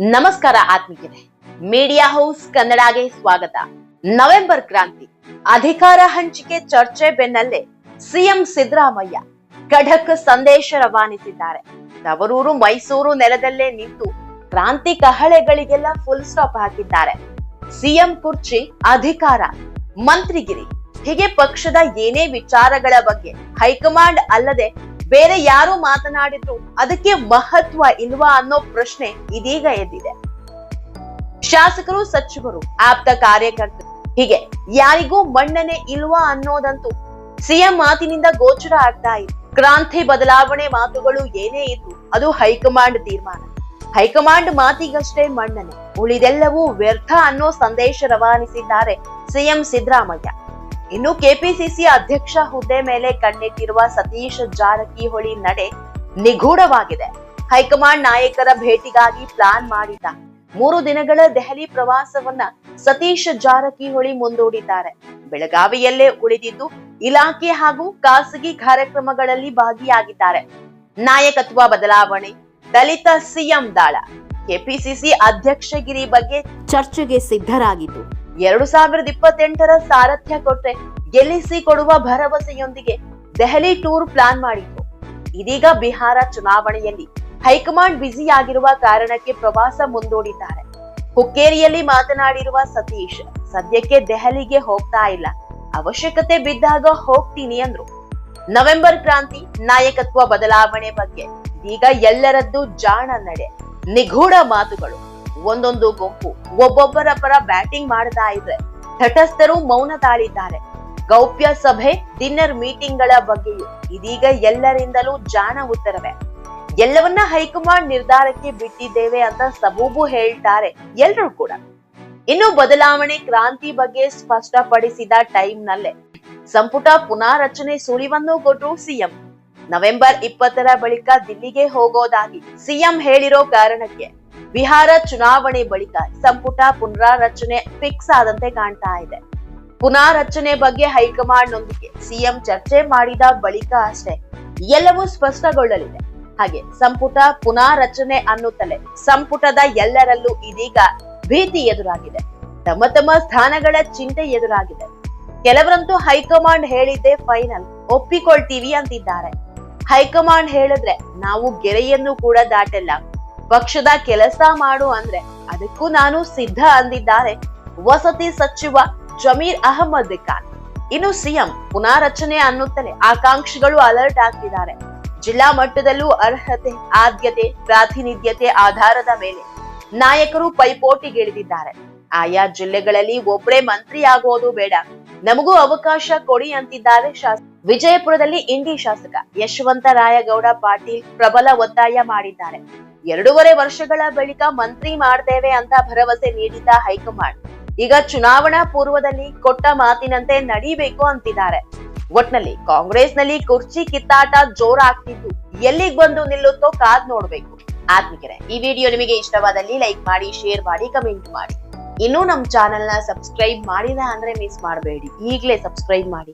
ನಮಸ್ಕಾರ ಆತ್ಮೀಯರೇ. Media house ಕನ್ನಡಗೆ ಸ್ವಾಗತ. ನವೆಂಬರ್ ಕ್ರಾಂತಿ. ಅಧಿಕಾರ ಹಂಚಿಕೆ ಚರ್ಚೆ ಬೆನ್ನಲ್ಲೇ ಸಿಎಂ ಸಿದ್ದರಾಮಯ್ಯ ಖಡಕ್ ಸಂದೇಶ ರವಾನಿಸಿದ್ದಾರೆ. ತವರೂರು ಮೈಸೂರು ನೆಲದಲ್ಲೇ ನಿಂತು ಕ್ರಾಂತಿ ಕಹಳೆಗಳಿಗೆಲ್ಲ ಫುಲ್ ಸ್ಟಾಪ್ ಹಾಕಿದ್ದಾರೆ. ಸಿಎಂ ಕುರ್ಚಿ ಅಧಿಕಾರ. ಮಂತ್ರಿಗಿರಿ. ಹೀಗೆ ಪಕ್ಷದ ಏನೇ ವಿಚಾರಗಳ ಬಗ್ಗೆ ಹೈಕಮಾಂಡ್ ಅಲ್ಲದೆ ಬೇರೆ ಯಾರು ಮಾತನಾಡಿದ್ರು ಅದಕ್ಕೆ ಮಹತ್ವ ಇಲ್ವಾ ಅನ್ನೋ ಪ್ರಶ್ನೆ ಇದೀಗ ಎದ್ದಿದೆ. ಶಾಸಕರು, ಸಚಿವರು, ಆಪ್ತ ಕಾರ್ಯಕರ್ತರು, ಹೀಗೆ ಯಾರಿಗೂ ಮಣ್ಣನೆ ಇಲ್ವಾ ಅನ್ನೋದಂತೂ ಸಿಎಂ ಮಾತಿನಿಂದ ಗೋಚರ ಆಗ್ತಾ ಇದೆ. ಕ್ರಾಂತಿ ಬದಲಾವಣೆ ಮಾತುಗಳು ಏನೇ ಇದ್ರು ಅದು ಹೈಕಮಾಂಡ್ ತೀರ್ಮಾನ. ಹೈಕಮಾಂಡ್ ಮಾತಿಗಷ್ಟೇ ಮಣ್ಣನೆ ಉಳಿದೆಲ್ಲವೂ ವ್ಯರ್ಥ ಅನ್ನೋ ಸಂದೇಶ ರವಾನಿಸಿದ್ದಾರೆ ಸಿಎಂ ಸಿದ್ದರಾಮಯ್ಯ. ಇನ್ನು ಕೆಪಿಸಿಸಿ ಅಧ್ಯಕ್ಷ ಹುದ್ದೆ ಮೇಲೆ ಕಣ್ಣಿಟ್ಟಿರುವ ಸತೀಶ್ ಜಾರಕಿಹೊಳಿ ನಡೆ ನಿಗೂಢವಾಗಿದೆ. ಹೈಕಮಾಂಡ್ ನಾಯಕರ ಭೇಟಿಗಾಗಿ ಪ್ಲಾನ್ ಮಾಡಿದ್ದ. ಮೂರು ದಿನಗಳ ದೆಹಲಿ ಪ್ರವಾಸವನ್ನ ಸತೀಶ್ ಜಾರಕಿಹೊಳಿ ಮುಂದೂಡಿದ್ದಾರೆ. ಬೆಳಗಾವಿಯಲ್ಲೇ ಉಳಿದಿದ್ದು ಇಲಾಖೆ ಹಾಗೂ ಖಾಸಗಿ ಕಾರ್ಯಕ್ರಮಗಳಲ್ಲಿ ಭಾಗಿಯಾಗಿದ್ದಾರೆ. ನಾಯಕತ್ವ ಬದಲಾವಣೆ, ದಲಿತ ಸಿಎಂ ದಾಳ, ಕೆಪಿಸಿಸಿ ಅಧ್ಯಕ್ಷಗಿರಿ ಬಗ್ಗೆ ಚರ್ಚೆಗೆ ಸಿದ್ಧರಾಗಿದ್ದು. ಎರಡು ಸಾವಿರದ ಇಪ್ಪತ್ತೆಂಟರ ಸಾರಥ್ಯ ಕೊಟ್ರೆ ಗೆಲ್ಲಿಸಿ ಕೊಡುವ ಭರವಸೆಯೊಂದಿಗೆ ದೆಹಲಿ ಟೂರ್ ಪ್ಲಾನ್ ಮಾಡಿತ್ತು. ಇದೀಗ ಬಿಹಾರ ಚುನಾವಣೆಯಲ್ಲಿ ಹೈಕಮಾಂಡ್ ಬ್ಯುಸಿಯಾಗಿರುವ ಕಾರಣಕ್ಕೆ ಪ್ರವಾಸ ಮುಂದೂಡಿದ್ದಾರೆ. ಹುಕ್ಕೇರಿಯಲ್ಲಿ ಮಾತನಾಡಿರುವ ಸತೀಶ್, ಸದ್ಯಕ್ಕೆ ದೆಹಲಿಗೆ ಹೋಗ್ತಾ ಇಲ್ಲ. ಅವಶ್ಯಕತೆ ಬಿದ್ದಾಗ ಹೋಗ್ತೀನಿ ಅಂದ್ರು. ನವೆಂಬರ್ ಕ್ರಾಂತಿ, ನಾಯಕತ್ವ ಬದಲಾವಣೆ ಬಗ್ಗೆ ಈಗ ಎಲ್ಲರದ್ದು ಜಾಣ ನಡೆ, ನಿಗೂಢ ಮಾತುಗಳು. ಒಂದೊಂದು ಗುಂಪು ಒಬ್ಬೊಬ್ಬರ ಪರ ಬ್ಯಾಟಿಂಗ್ ಮಾಡ್ತಾ ಇದ್ರೆ ತಟಸ್ಥರು ಮೌನ ತಾಳಿದ್ದಾರೆ. ಗೌಪ್ಯ ಸಭೆ ಡಿನ್ನರ್ ಮೀಟಿಂಗ್ಗಳ ಬಗ್ಗೆಯೂ ಇದೀಗ ಎಲ್ಲರಿಂದಲೂ ಜಾಣ ಉತ್ತರವೇ. ಎಲ್ಲವನ್ನ ಹೈಕಮಾಂಡ್ ನಿರ್ಧಾರಕ್ಕೆ ಬಿಟ್ಟಿದ್ದೇವೆ ಅಂತ ಸಬೂಬು ಹೇಳ್ತಾರೆ ಎಲ್ಲರೂ ಕೂಡ. ಇನ್ನು ಬದಲಾವಣೆ ಕ್ರಾಂತಿ ಬಗ್ಗೆ ಸ್ಪಷ್ಟಪಡಿಸಿದ ಟೈಮ್ ನಲ್ಲೇ ಸಂಪುಟ ಪುನಾರಚನೆ ಸುಳಿವನ್ನು ಕೊಟ್ಟರು ಸಿಎಂ. ನವೆಂಬರ್ ಇಪ್ಪತ್ತರ ಬಳಿಕ ದಿಲ್ಲಿಗೆ ಹೋಗೋದಾಗಿ ಸಿಎಂ ಹೇಳಿರೋ ಕಾರಣಕ್ಕೆ ಬಿಹಾರ ಚುನಾವಣೆ ಬಳಿಕ ಸಂಪುಟ ಪುನರಾರಚನೆ ಫಿಕ್ಸ್ ಆದಂತೆ ಕಾಣ್ತಾ ಇದೆ. ಪುನಾರಚನೆ ಬಗ್ಗೆ ಹೈಕಮಾಂಡ್ ನೊಂದಿಗೆ ಸಿಎಂ ಚರ್ಚೆ ಮಾಡಿದ ಬಳಿಕ ಅಷ್ಟೇ, ಎಲ್ಲವೂ ಸ್ಪಷ್ಟಗೊಳ್ಳಲಿದೆ. ಹಾಗೆ ಸಂಪುಟ ಪುನಾರಚನೆ ಅನ್ನುತ್ತಲೇ ಸಂಪುಟದ ಎಲ್ಲರಲ್ಲೂ ಇದೀಗ ಭೀತಿ ಎದುರಾಗಿದೆ. ತಮ್ಮ ತಮ್ಮ ಸ್ಥಾನಗಳ ಚಿಂತೆ ಎದುರಾಗಿದೆ. ಕೆಲವರಂತೂ ಹೈಕಮಾಂಡ್ ಹೇಳಿದ್ದೆ ಫೈನಲ್, ಒಪ್ಪಿಕೊಳ್ತೀವಿ ಅಂತಿದ್ದಾರೆ. ಹೈಕಮಾಂಡ್ ಹೇಳಿದ್ರೆ ನಾವು ಗೆರೆಯನ್ನು ಕೂಡ ದಾಟಲ್ಲ. ಪಕ್ಷದ ಕೆಲಸ ಮಾಡು ಅಂದ್ರೆ ಅದಕ್ಕೂ ನಾನು ಸಿದ್ಧ ಅಂದಿದ್ದಾರೆ ವಸತಿ ಸಚಿವ ಜಮೀರ್ ಅಹಮದ್ ಖಾನ್. ಇನ್ನು ಸಿಎಂ ಪುನಾರಚನೆ ಅನ್ನುತ್ತಲೇ ಆಕಾಂಕ್ಷಿಗಳು ಅಲರ್ಟ್ ಆಗ್ತಿದ್ದಾರೆ ಜಿಲ್ಲಾ ಮಟ್ಟದಲ್ಲೂ ಅರ್ಹತೆ, ಆದ್ಯತೆ, ಪ್ರಾತಿನಿಧ್ಯತೆ ಆಧಾರದ ಮೇಲೆ ನಾಯಕರು ಪೈಪೋಟಿಗಿಳಿದಿದ್ದಾರೆ. ಆಯಾ ಜಿಲ್ಲೆಗಳಲ್ಲಿ ಒಬ್ಬರೇ ಮಂತ್ರಿ ಆಗೋದು ಬೇಡ. ನಮಗೂ ಅವಕಾಶ ಕೊಡಿ ಅಂತಿದ್ದಾರೆ ಶಾಸಕ ವಿಜಯಪುರದಲ್ಲಿ ಇಂಡಿ ಶಾಸಕ ಯಶವಂತ ರಾಯಗೌಡ ಪಾಟೀಲ್ ಪ್ರಬಲ ಒತ್ತಾಯ ಮಾಡಿದ್ದಾರೆ. ಎರಡೂವರೆ ವರ್ಷಗಳ ಬಳಿಕ ಮಂತ್ರಿ ಮಾಡ್ತೇವೆ ಅಂತ ಭರವಸೆ ನೀಡಿದ್ದ ಹೈಕಮಾಂಡ್. ಈಗ ಚುನಾವಣಾ ಪೂರ್ವದಲ್ಲಿ ಕೊಟ್ಟ ಮಾತಿನಂತೆ ನಡೀಬೇಕು ಅಂತಿದ್ದಾರೆ. ಒಟ್ನಲ್ಲಿ ಕಾಂಗ್ರೆಸ್ನಲ್ಲಿ ಕುರ್ಚಿ ಕಿತ್ತಾಟ ಜೋರಾಗ್ತಿದ್ದು. ಎಲ್ಲಿಗ್ ಬಂದು ನಿಲ್ಲುತ್ತೋ ಕಾದ್ ನೋಡ್ಬೇಕು. ಆತ್ಮಿಕರೇ ಈ ವಿಡಿಯೋ ನಿಮಗೆ ಇಷ್ಟವಾದಲ್ಲಿ ಲೈಕ್ ಮಾಡಿ, ಶೇರ್ ಮಾಡಿ, ಕಮೆಂಟ್ ಮಾಡಿ. ಇನ್ನೂ ನಮ್ ಚಾನೆಲ್ನ ಸಬ್ಸ್ಕ್ರೈಬ್ ಮಾಡಿಲ್ಲ ಅಂದ್ರೆ ಮಿಸ್ ಮಾಡಬೇಡಿ. ಈಗಲೇ ಸಬ್ಸ್ಕ್ರೈಬ್ ಮಾಡಿ.